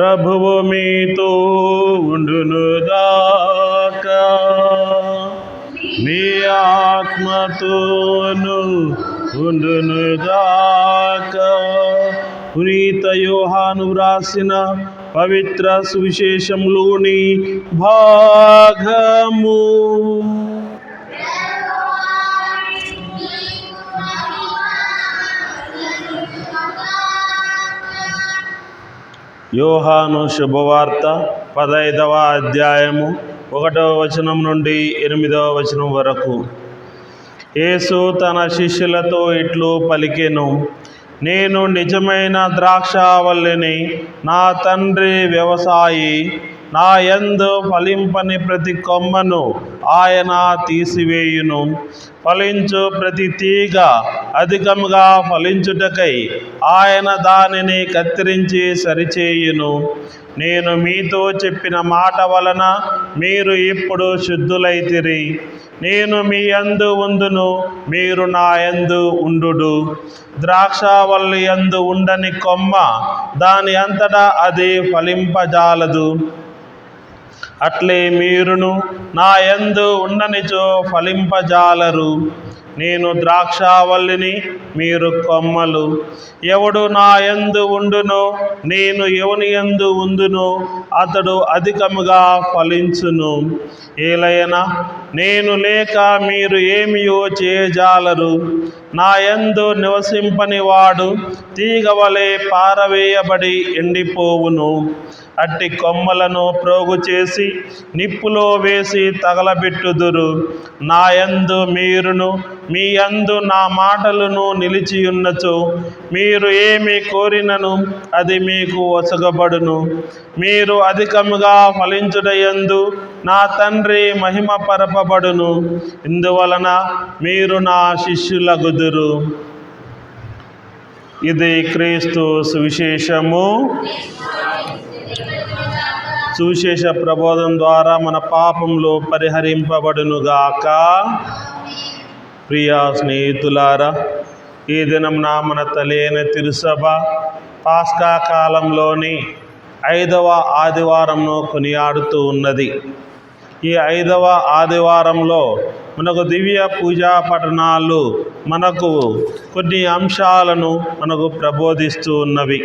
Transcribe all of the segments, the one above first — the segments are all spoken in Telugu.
ప్రభువు మీతో ఉండును దాక మీ ఆత్మతోను ఉండును దాక పునీత యోహాను వ్రాసిన పవిత్ర సువిశేషంలోని భాగము. యోహాను శుభవార్త పదైదవ అధ్యాయము ఒకటవ వచనం నుండి ఎనిమిదవ వచనం వరకు. యేసు తన శిష్యులతో ఇట్లు పలికెను నేను నిజమైన ద్రాక్షావల్లిని నా తండ్రి వ్యవసాయి నా యందు ఫలింపని ప్రతి కొమ్మను ఆయన తీసివేయును. ఫలించు ప్రతి తీగ అధికముగా ఫలించుటకై ఆయన దానిని కత్తిరించి సరిచేయును. నేను మీతో చెప్పిన మాట వలన మీరు ఇప్పుడు శుద్ధులైతిరి. నేను మీ యందు ఉందును మీరు నా యందు ఉండు ద్రాక్షావల్లి యందు ఉండని కొమ్మ దాని అంతటా అది ఫలింపజాలదు. అట్లే మీరును నా యందు ఉండనిచో ఫలింపజాలరు. నేను ద్రాక్షావల్లిని మీరు కొమ్మలు. ఎవడు నా యందు ఉండునో నేను ఎవని యందు ఉందునో అతడు అధికముగా ఫలించును. ఏలయనా నేను లేక మీరు ఏమియో చేయజాలరు నా యందు నివసింపని వాడు తీగవలే పారవేయబడి ఎండిపోవును. అట్టి కొమ్మలను ప్రోగు చేసి నిప్పులో వేసి తగలబెట్టుదురు. నా యందు మీరును మీ యందు నా మాటలను నిలిచియున్నచో. మీరు ఏమి కోరినను అది మీకు వసగబడును మీరు అధికముగా ఫలించుడయందు నా తండ్రి మహిమ పరపబడును ఇందువలన మీరు నా శిష్యులగుదురు. ఇది క్రీస్తు సువిశేషము. సువిశేష ప్రబోధం ద్వారా మన పాపంలో పరిహరింపబడునుగాక. ప్రియా స్నేహితులారా ఈ దినంన మన తలైన తిరుసభ పాస్కా కాలంలోని ఐదవ ఆదివారంను కొనియాడుతూ ఉన్నది. ఈ ఐదవ ఆదివారంలో మనకు దివ్య పూజా పఠనాలు మనకు కొన్ని అంశాలను మనకు ప్రబోధిస్తూ ఉన్నవి.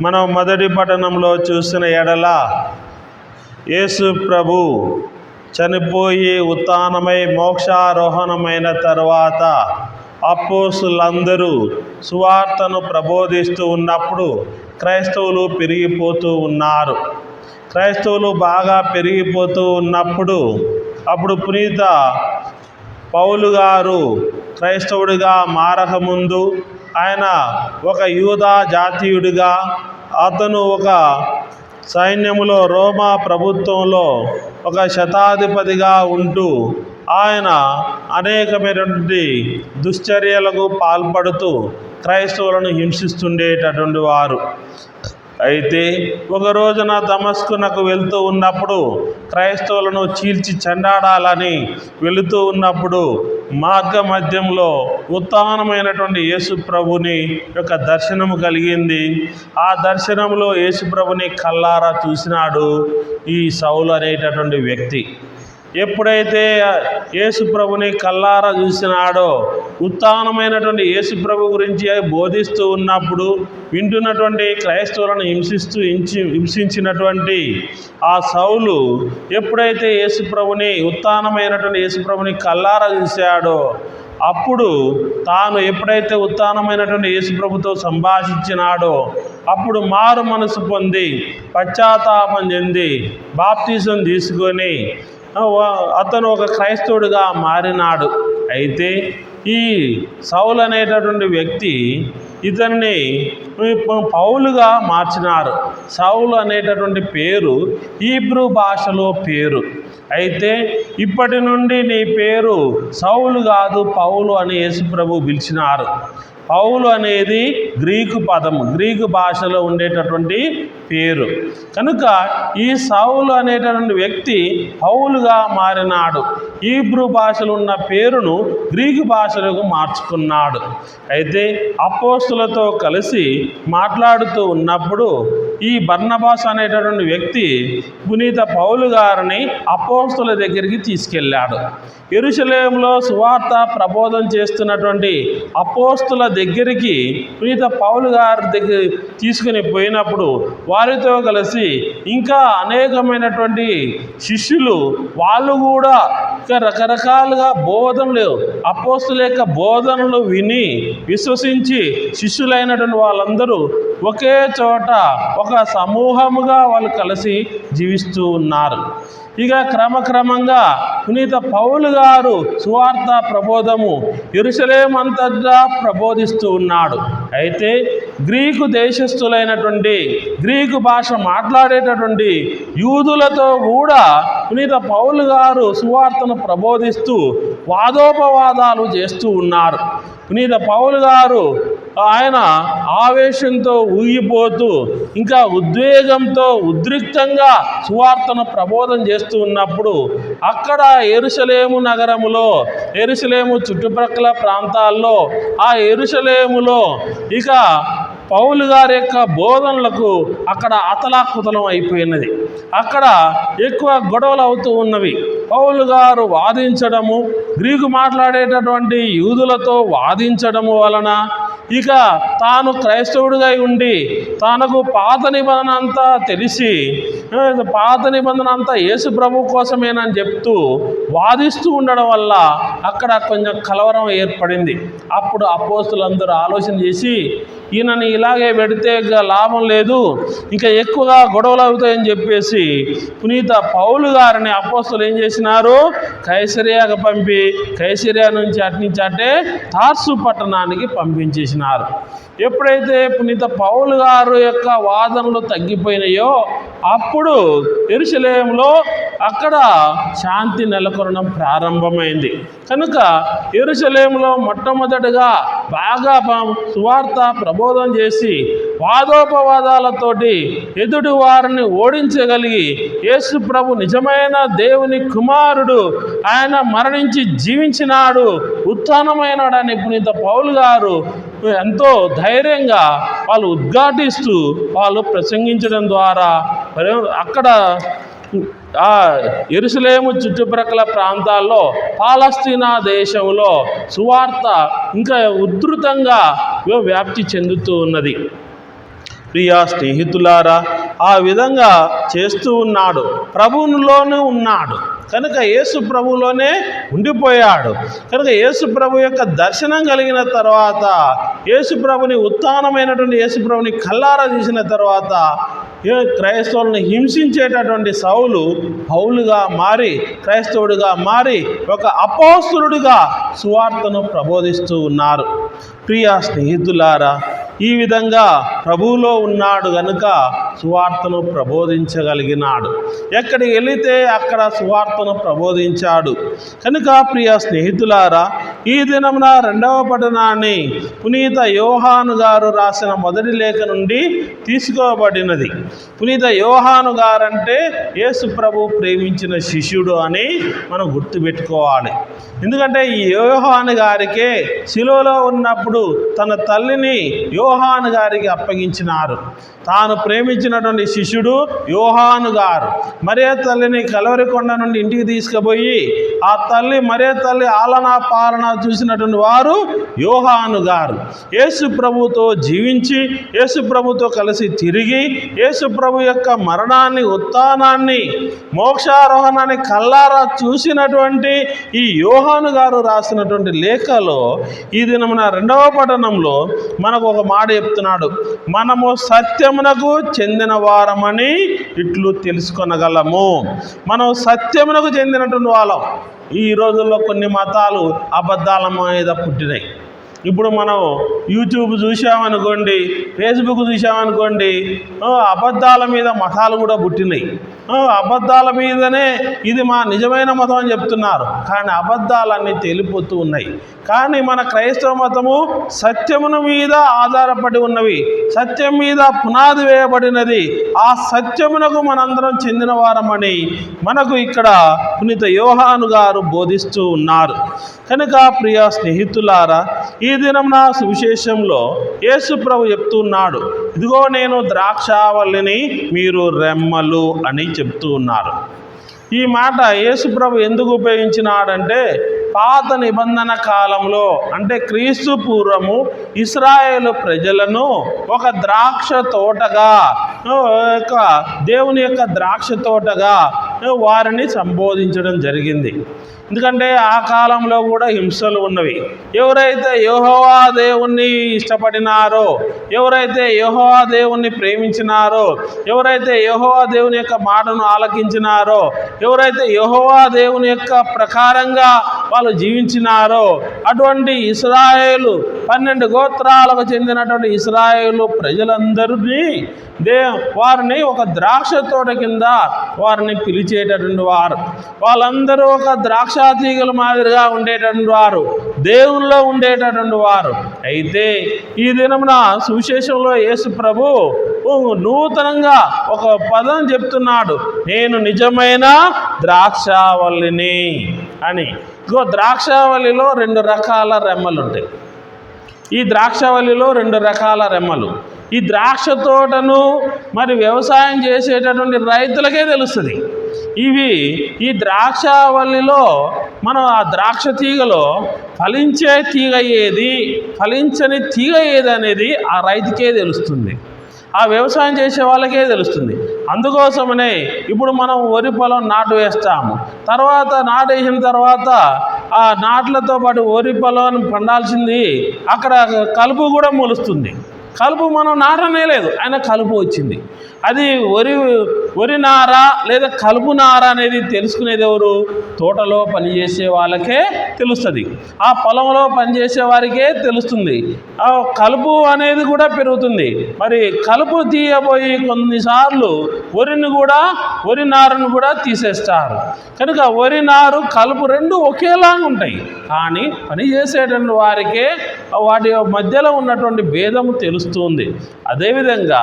మనం మొదటి పట్టణంలో చూసిన ఎడల యేసు ప్రభు చనిపోయి ఉత్నమై మోక్షారోహణమైన తర్వాత అపోసులందరూ సువార్తను ప్రబోధిస్తూ ఉన్నప్పుడు క్రైస్తవులు పెరిగిపోతూ ఉన్నారు. క్రైస్తవులు బాగా పెరిగిపోతూ ఉన్నప్పుడు అప్పుడు పునీత పౌలు గారు క్రైస్తవుడిగా మారకముందు ఆయన ఒక యూదా జాతీయుడిగా అతను ఒక సైన్యములో రోమా ప్రభుత్వంలో ఒక శతాధిపతిగా ఉంటూ ఆయన అనేకమైనటువంటి దుశ్చర్యలకు పాల్పడుతూ క్రైస్తవులను హింసిస్తుండేటటువంటి వారు. అయితే ఒక రోజున దమస్కునకు వెళ్తూ ఉన్నప్పుడు క్రైస్తవులను చీల్చి చెండాడాలని వెళుతూ ఉన్నప్పుడు మార్గ మధ్యంలో ఉత్తానమైనటువంటి యేసు ప్రభుని యొక్క దర్శనము కలిగింది. ఆ దర్శనంలో యేసు ప్రభుని కల్లారా చూసినాడు ఈ సౌలు అనేటటువంటి వ్యక్తి. ఎప్పుడైతే యేసు ప్రభుని కల్లారా చూసినాడో ఉత్తానమైనటువంటి యేసు ప్రభు గురించి బోధిస్తూ ఉన్నప్పుడు వింటున్నటువంటి క్రైస్తవులను హింసిస్తూ హింసి హింసించినటువంటి ఆ సౌలు ఎప్పుడైతే యేసు ప్రభుని ఉత్తానమైనటువంటి యేసు ప్రభుని కల్లారా చూశాడో అప్పుడు తాను ఎప్పుడైతే ఉత్తానమైనటువంటి యేసుప్రభుతో సంభాషించినాడో అప్పుడు మారు మనసు పొంది పశ్చాత్తాపం చెంది బాప్తీసం తీసుకొని అతను ఒక క్రైస్తవుడిగా మారినాడు. అయితే ఈ సౌలు అనేటటువంటి వ్యక్తి ఇతన్ని పౌలుగా మార్చినారు. సౌలు అనేటటువంటి పేరు ఈబ్రూ భాషలో పేరు. అయితే ఇప్పటి నుండి నీ పేరు సౌలు కాదు పౌలు అని యేసుప్రభు పిలిచినారు. పౌలు అనేది గ్రీకు పదము గ్రీకు భాషలో ఉండేటటువంటి పేరు. కనుక ఈ సౌలు అనేటటువంటి వ్యక్తి పౌలుగా మారినాడు. ఈబ్రూ భాషలో ఉన్న పేరును గ్రీకు భాషలకు మార్చుకున్నాడు. అయితే అపోస్తులతో కలిసి మాట్లాడుతూ ఉన్నప్పుడు ఈ బర్ణబాస్ అనేటటువంటి వ్యక్తి పునీత పౌలు గారిని అపోస్తుల దగ్గరికి తీసుకెళ్ళాడు. ఎరుశలేంలో సువార్త ప్రబోధం చేస్తున్నటువంటి అపోస్తుల దగ్గరికి పునీత పౌలు గారి దగ్గర తీసుకుని పోయినప్పుడు వారితో కలిసి ఇంకా అనేకమైనటువంటి శిష్యులు వాళ్ళు కూడా ఇంకా రకరకాలుగా బోధనలు అపోస్తుల యొక్క బోధనలు విని విశ్వసించి శిష్యులైనటువంటి వాళ్ళందరూ ఒకే చోట ఒక సమూహముగా వాళ్ళు కలిసి జీవిస్తూ ఉన్నారు. ఇక క్రమక్రమంగా పునీత పౌలు గారు సువార్త ప్రబోధము ఎరుసలేమంతటా ప్రబోధిస్తూ ఉన్నాడు. అయితే గ్రీకు దేశస్థులైనటువంటి గ్రీకు భాష మాట్లాడేటటువంటి యూదులతో కూడా పునీత పౌలు గారు సువార్తను ప్రబోధిస్తూ వాదోపవాదాలు చేస్తూ ఉన్నారు. పునీత పౌలు గారు ఆయన ఆవేశంతో ఊగిపోతూ ఇంకా ఉద్వేగంతో ఉద్రిక్తంగా సువార్తను ప్రబోధం చేస్తూ ఉన్నప్పుడు అక్కడ ఎరుసలేము నగరములో ఎరుసలేము చుట్టుప్రక్కల ప్రాంతాల్లో ఆ ఎరుసలేములో ఇక పౌలు గారి యొక్క బోధనలకు అక్కడ అతలాకుతలం అయిపోయినది. అక్కడ ఎక్కువ గొడవలు అవుతూ ఉన్నవి. పౌలు గారు వాదించడము గ్రీకు మాట్లాడేటటువంటి యూదులతో వాదించడము వలన ఇక తాను క్రైస్తవుడిగా ఉండి తనకు పాత నిబంధన అంతా తెలిసి పాత నిబంధన అంతా యేసు ప్రభు కోసమేనని చెప్తూ వాదిస్తూ ఉండడం వల్ల అక్కడ కొంచెం కలవరం ఏర్పడింది. అప్పుడు అపోస్తులందరూ ఆలోచన చేసి ఈయనని ఇలాగే పెడితే లాభం లేదు ఇంకా ఎక్కువగా గొడవలు అవుతాయని చెప్పేసి పునీత పౌలు గారిని అపోస్తులు ఏం చేసినారు? కైసరియాకు పంపి కైసరియా నుంచి అటు నుంచి అంటే తార్సు పట్టణానికి పంపించేసినారు. ఎప్పుడైతే పునీత పౌలు గారు యొక్క వాదనలు తగ్గిపోయినాయో అప్పుడు ఎరుసలేంలో అక్కడ శాంతి నెలకొనడం ప్రారంభమైంది. కనుక ఎరుసలేంలో మొట్టమొదటగా బాగా సువార్త ప్రబోధం చేసి వాదోపవాదాలతోటి ఎదుటి వారిని ఓడించగలిగి యేసు ప్రభు నిజమైన దేవుని కుమారుడు ఆయన మరణించి జీవించినాడు ఉత్థానమైనాడని పునీత పౌలు గారు ఎంతో ధైర్యంగా వాళ్ళు ఉద్ఘాటిస్తూ వాళ్ళు ప్రసంగించడం ద్వారా అక్కడ ఎరుసలేము చుట్టుప్రక్కల ప్రాంతాల్లో పాలస్తీనా దేశంలో సువార్త ఇంకా ఉధృతంగా వ్యాప్తి చెందుతూ ఉన్నది. ప్రియా స్నేహితులారా ఆ విధంగా చేస్తూ ఉన్నాడు ప్రభువులోనే ఉన్నాడు. కనుక యేసు ప్రభులోనే ఉండిపోయాడు. కనుక యేసు ప్రభు యొక్క దర్శనం కలిగిన తర్వాత యేసు ప్రభుని ఉత్థానమైనటువంటి యేసు ప్రభుని కల్లారా తీసిన తర్వాత ఏ క్రైస్తవులను హింసించేటటువంటి సౌలు పౌలుగా మారి క్రైస్తవుడిగా మారి ఒక అపోస్తులుడిగా సువార్తను ప్రబోధిస్తూ ఉన్నారు. ప్రియ స్నేహితులారా ఈ విధంగా ప్రభువులో ఉన్నాడు గనుక సువార్తను ప్రబోధించగలిగినాడు. ఎక్కడికి వెళితే అక్కడ సువార్తను ప్రబోధించాడు. కనుక ప్రియ స్నేహితులారా ఈ దినమున రెండవ పఠనాన్ని పునీత యోహాను గారు రాసిన మొదటి లేఖ నుండి తీసుకోబడినది. పునీత యోహాను గారంటే యేసు ప్రభు ప్రేమించిన శిష్యుడు అని మనం గుర్తుపెట్టుకోవాలి. ఎందుకంటే ఈ యోహాను గారికే శిలోలో ఉన్నప్పుడు తన తల్లిని యోహాను గారికి అప్పగించినారు. తాను ప్రేమించినటువంటి శిష్యుడు యోహాను గారు. మరే తల్లిని కలవరికొండ నుండి ఇంటికి తీసుకుపోయి ఆ తల్లి మరే తల్లి ఆలనా పాలన చూసినటువంటి వారు యోహాను గారు. యేసు ప్రభుతో జీవించి యేసు ప్రభుతో కలిసి తిరిగి యేసు ప్రభు యొక్క మరణాన్ని ఉత్థానాన్ని మోక్షారోహణాన్ని కల్లారా చూసినటువంటి ఈ యోహాను గారు రాసినటువంటి లేఖలో ఈ దినమున రెండవ పఠనంలో మనకు ఒక మాట చెప్తున్నాడు. మనము సత్యమునకు చెంది చెందిన వారమని ఇట్లు తెలుసుకొనగలము. మనం సత్యమునకు చెందినటువంటి వాళ్ళం. ఈ రోజుల్లో కొన్ని మతాలు అబద్ధాల మీద పుట్టినాయి. ఇప్పుడు మనం యూట్యూబ్ చూసామనుకోండి ఫేస్బుక్ చూసామనుకోండి అబద్ధాల మీద మతాలు కూడా పుట్టినాయి. అబద్ధాల మీదనే ఇది మా నిజమైన మతం అని చెప్తున్నారు. కానీ అబద్ధాలన్నీ తేలిపోతూ ఉన్నాయి. కానీ మన క్రైస్తవ మతము సత్యమును మీద ఆధారపడి ఉన్నవి. సత్యం మీద పునాది వేయబడినది. ఆ సత్యమునకు మనందరం చెందిన వారమని మనకు ఇక్కడ పునీత యోహాను గారు బోధిస్తూ ఉన్నారు. కనుక ప్రియ స్నేహితులారా ఈ ఈ దినం నా సువిశేషంలో యేసు ప్రభు చెప్తున్నాడు ఇదిగో నేను ద్రాక్షావల్లిని మీరు రెమ్మలు అని చెప్తూ ఉన్నారు. ఈ మాట యేసుప్రభు ఎందుకు ఉపయోగించినాడంటే పాత నిబంధన కాలంలో అంటే క్రీస్తు పూర్వము ఇస్రాయేల్ ప్రజలను ఒక ద్రాక్ష తోటగా యొక్క దేవుని యొక్క ద్రాక్ష తోటగా వారిని సంబోధించడం జరిగింది. ఎందుకంటే ఆ కాలంలో కూడా హింసలు ఉన్నవి. ఎవరైతే యహోవా దేవుణ్ణి ఇష్టపడినారో ఎవరైతే యహోవా దేవుణ్ణి ప్రేమించినారో ఎవరైతే యెహోవా దేవుని యొక్క మాటను ఆలకించినారో ఎవరైతే యహోవా దేవుని యొక్క ప్రకారంగా వాళ్ళు జీవించినారో అటువంటి ఇస్రాయేలు పన్నెండు గోత్రాలకు చెందినటువంటి ఇస్రాయేలు ప్రజలందరినీ దే వారిని ఒక ద్రాక్ష తోట కింద వారిని పిలిచేటటువంటి వారు. వాళ్ళందరూ ఒక ద్రాక్ష తీగల మాదిరిగా ఉండేటటువంటి వారు దేవుల్లో ఉండేటటువంటి వారు. అయితే ఈ దినమున సువిశేషంలో యేసు ప్రభు నూతనంగా ఒక పదం చెప్తున్నాడు. నేను నిజమైన ద్రాక్షావల్లిని అని. ఇగో ద్రాక్షావల్లిలో రెండు రకాల రెమ్మలు ఉంటాయి. ఈ ద్రాక్షావల్లిలో రెండు రకాల రెమ్మలు. ఈ ద్రాక్ష తోటను మరి వ్యవసాయం చేసేటటువంటి రైతులకే తెలుస్తుంది. ఇవి ఈ ద్రాక్షవల్లిలో మనం ఆ ద్రాక్ష తీగలో ఫలించే తీగ ఏది? ఫలించని తీగ ఏది అనేది ఆ రైతుకే తెలుస్తుంది. ఆ వ్యవసాయం చేసే వాళ్ళకే తెలుస్తుంది. అందుకోసమనే ఇప్పుడు మనం వరి పొలం నాటు వేస్తాము. తర్వాత నాటు వేసిన తర్వాత ఆ నాట్లతో పాటు వరి పొలం పండాల్సింది అక్కడ కలుపు కూడా మొలుస్తుంది. కలుపు మనం నాటనే లేదు. ఆయన కలుపు వచ్చింది. అది వరి వరి నార లేదా కలుపు నార అనేది తెలుసుకునేది ఎవరు? తోటలో పనిచేసే వాళ్ళకే తెలుస్తుంది. ఆ పొలంలో పనిచేసే వారికే తెలుస్తుంది. ఆ కలుపు అనేది కూడా పెరుగుతుంది. మరి కలుపు తీయబోయి కొన్నిసార్లు వరిని కూడా వరి నారును కూడా తీసేస్తారు. కనుక వరి నారు కలుపు రెండు ఒకేలాగా ఉంటాయి. కానీ పనిచేసేటువంటి వారికే వాటి మధ్యలో ఉన్నటువంటి భేదము తెలుస్తుంది. అదేవిధంగా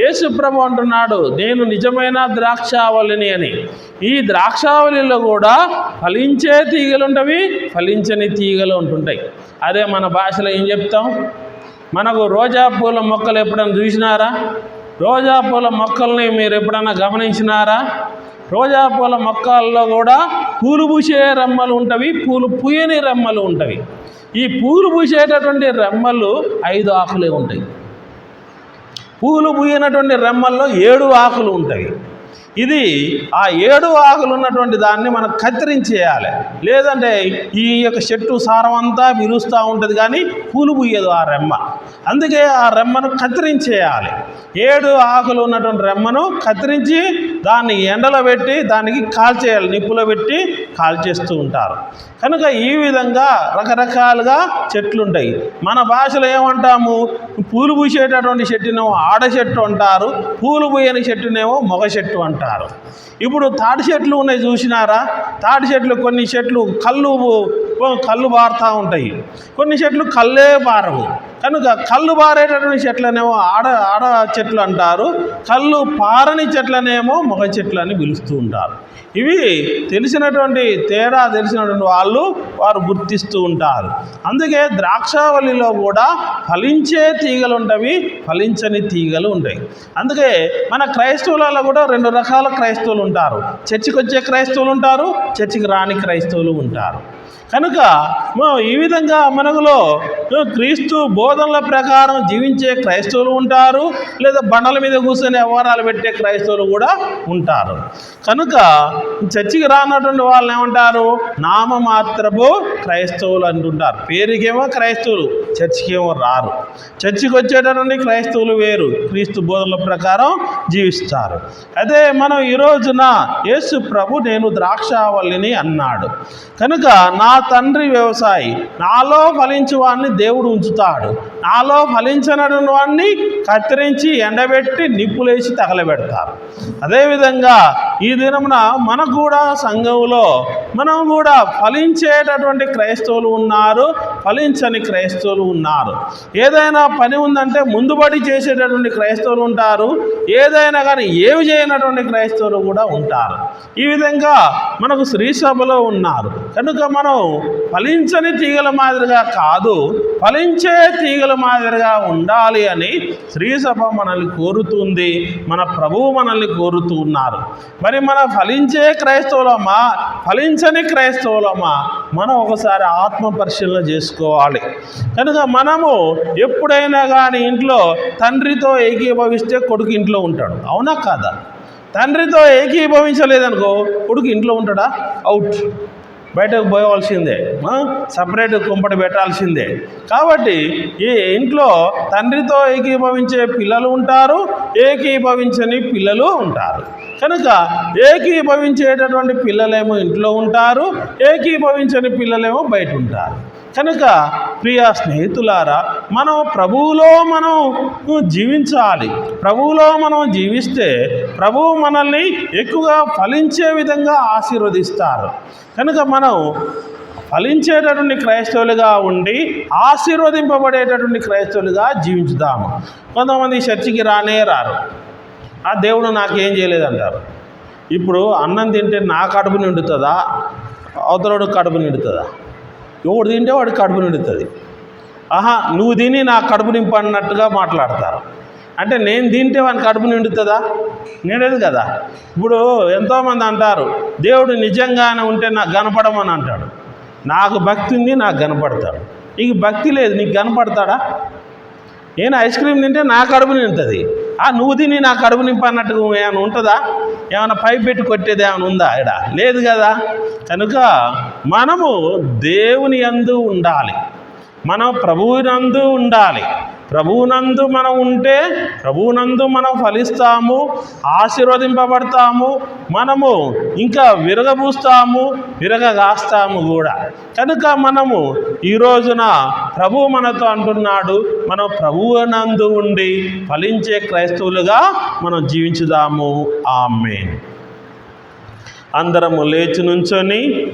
యేసుప్రభు అంటున్నాడు నేను నిజమైన ద్రాక్షావళిని అని. ఈ ద్రాక్షావళిలో కూడా ఫలించే తీగలు ఉంటవి ఫలించని తీగలు ఉంటుంటాయి. అదే మన భాషలో ఏం చెప్తాం? మనకు రోజా పూల మొక్కలు ఎప్పుడైనా చూసినారా? రోజా పూల మొక్కల్ని మీరు ఎప్పుడైనా గమనించినారా? రోజా పూల మొక్కల్లో కూడా పూలు పూసే రెమ్మలు ఉంటవి పూలు పూయని రెమ్మలు ఉంటవి. ఈ పూలు పూసేటటువంటి రెమ్మలు ఐదు ఆకులే ఉంటాయి. పూలు పూయనటువంటి రెమ్మల్లో ఏడు ఆకులు ఉంటాయి. ఇది ఆ ఏడు ఆకులు ఉన్నటువంటి దాన్ని మనం కత్తిరించేయాలి లేదంటే ఈ యొక్క చెట్టు సారమంతా విరుస్తూ ఉంటుంది కానీ పూలు పూయదు ఆ రెమ్మ. అందుకే ఆ రెమ్మను కత్తిరించేయాలి ఏడు ఆకులు ఉన్నటువంటి రెమ్మను కత్తిరించి దాన్ని ఎండలో పెట్టి దానికి కాల్చేయాలి. నిప్పులో పెట్టి కాల్చేస్తూ ఉంటారు. కనుక ఈ విధంగా రకరకాలుగా చెట్లు ఉంటాయి మన భాషలో ఏమంటాము? పూలు పూసేటటువంటి చెట్టునేమో ఆడ చెట్టు అంటారు. పూలు పూయని చెట్టునేమో మగ చెట్టు అంటారు. ఇప్పుడు తాటి చెట్లు ఉన్నాయి చూసినారా? తాటి చెట్లు కొన్ని చెట్లు కళ్ళు కళ్ళు బారుతూ ఉంటాయి. కొన్ని చెట్లు కళ్ళే బారవు. కనుక కళ్ళు బారేటటువంటి చెట్లనేమో ఆడ ఆడ చెట్లు అంటారు. కళ్ళు పారని చెట్లనేమో మొగ చెట్లు అని పిలుస్తూ ఉంటారు. ఇవి తెలిసినటువంటి తేడా తెలిసినటువంటి వాళ్ళు వారు గుర్తిస్తూ ఉంటారు. అందుకే ద్రాక్షావళిలో కూడా ఫలించే తీగలు ఉంటవి ఫలించని తీగలు ఉంటాయి అందుకే మన క్రైస్తవులలో కూడా రెండు రకాల క్రైస్తవులు ఉంటారు. చర్చికి వచ్చే క్రైస్తవులు ఉంటారు చర్చికి రాని క్రైస్తవులు ఉంటారు. కనుక ఈ విధంగా మనకులో క్రీస్తు బోధనల ప్రకారం జీవించే క్రైస్తవులు ఉంటారు లేదా బండల మీద కూర్చొని వ్యవహారాలు పెట్టే క్రైస్తవులు కూడా ఉంటారు. కనుక చర్చికి రానటువంటి వాళ్ళు ఏమంటారు? నామమాత్రపు క్రైస్తవులు అంటుంటారు. పేరుకేమో క్రైస్తవులు చర్చికేమో రారు. చర్చికి వచ్చేటటువంటి క్రైస్తవులు వేరు. క్రీస్తు బోధనల ప్రకారం జీవిస్తారు. అదే మనం ఈ రోజున యేసు ప్రభు నేను ద్రాక్షావల్లిని అన్నాడు. కనుక నా తండ్రి వ్యవసాయి. నాలో ఫలించు వాడిని దేవుడు ఉంచుతాడు. నాలో ఫలించనడు వాడిని కత్తిరించి ఎండబెట్టి నిప్పులేసి తగలబెడతారు. అదేవిధంగా ఈ దినమున మనకు కూడా సంఘంలో మనం కూడా ఫలించేటటువంటి క్రైస్తవులు ఉన్నారు ఫలించని క్రైస్తవులు ఉన్నారు. ఏదైనా పని ఉందంటే ముందుబడి చేసేటటువంటి క్రైస్తవులు ఉంటారు ఏదైనా కానీ ఏమి చేయనటువంటి క్రైస్తవులు కూడా ఉంటారు. ఈ విధంగా మనకు శ్రీసభలో ఉన్నారు. కనుక మనం ఫలించని తీగల మాదిరిగా కాదు ఫలించే తీగల మాదిరిగా ఉండాలి అని శ్రీసభ మనల్ని కోరుతుంది మన ప్రభువు మనల్ని కోరుతూ ఉన్నారు. మరి మన ఫలించే క్రైస్తవులమా ఫలించని క్రైస్తవులమా మనం ఒకసారి ఆత్మ పరిశీలన చేసుకోవాలి. కనుక మనము ఎప్పుడైనా కానీ ఇంట్లో తండ్రితో ఏకీభవిస్తే కొడుకు ఇంట్లో ఉంటాడు. అవునా కాదా? తండ్రితో ఏకీభవించలేదనుకో కొడుకు ఇంట్లో ఉంటాడా? అవుట్. బయటకు పోవాల్సిందే సపరేట్ కుంపటి పెట్టాల్సిందే. కాబట్టి ఈ ఇంట్లో తండ్రితో ఏకీభవించే పిల్లలు ఉంటారు ఏకీభవించని పిల్లలు ఉంటారు. కనుక ఏకీభవించేటటువంటి పిల్లలేమో ఇంట్లో ఉంటారు ఏకీభవించని పిల్లలేమో బయట ఉంటారు. కనుక ప్రియ స్నేహితులారా మనం ప్రభువులో మనం జీవించాలి. ప్రభువులో మనం జీవిస్తే ప్రభువు మనల్ని ఎక్కువగా ఫలించే విధంగా ఆశీర్వదిస్తారు. కనుక మనం ఫలించేటటువంటి క్రైస్తవులుగా ఉండి ఆశీర్వదింపబడేటటువంటి క్రైస్తవులుగా జీవించుదాము కొంతమంది చర్చికి రానే రారు. ఆ దేవుడు నాకేం చేయలేదంటారు. ఇప్పుడు అన్నం తింటే నా కడుపు నిండుతుందా? అవతలోడు కడుపు నిండుతుందా? ఎవడు తింటే వాడు కడుపు నిండుతుంది. ఆహా నువ్వు తిని నా కడుపు నింపన్నట్టుగా మాట్లాడతారు. అంటే నేను తింటే వాని కడుపు నిండుతుందా? నిండదు కదా. ఇప్పుడు ఎంతోమంది అంటారు దేవుడు నిజంగానే ఉంటే నాకు కనపడమని అంటాడు. నాకు భక్తి ఉంది నాకు కనపడతాడు. నీకు భక్తి లేదు నీకు కనపడతాడా? నేను ఐస్ క్రీమ్ తింటే నా కడుపు నిండుతుంది? ఆ నువ్వు తిని నా కడుపు నింపన్నట్టు ఏమైనా ఉంటుందా? ఏమైనా పైప్ పెట్టి కొట్టేది ఏమైనా ఉందా ఇక్కడ? లేదు కదా. కనుక మనము దేవుని యందు ఉండాలి. మనం ప్రభువునందు ఉండాలి. ప్రభువునందు మనం ఉంటే ప్రభువునందు మనం ఫలిస్తాము ఆశీర్వదింపబడతాము మనము ఇంకా విరగబూస్తాము విరగగాస్తాము కూడా. కనుక మనము ఈ రోజున ప్రభువు మనతో అంటున్నాడు మనం ప్రభువునందు ఉండి ఫలించే క్రైస్తవులుగా మనం జీవించుదాము. ఆమె అందరము లేచి నుంచొని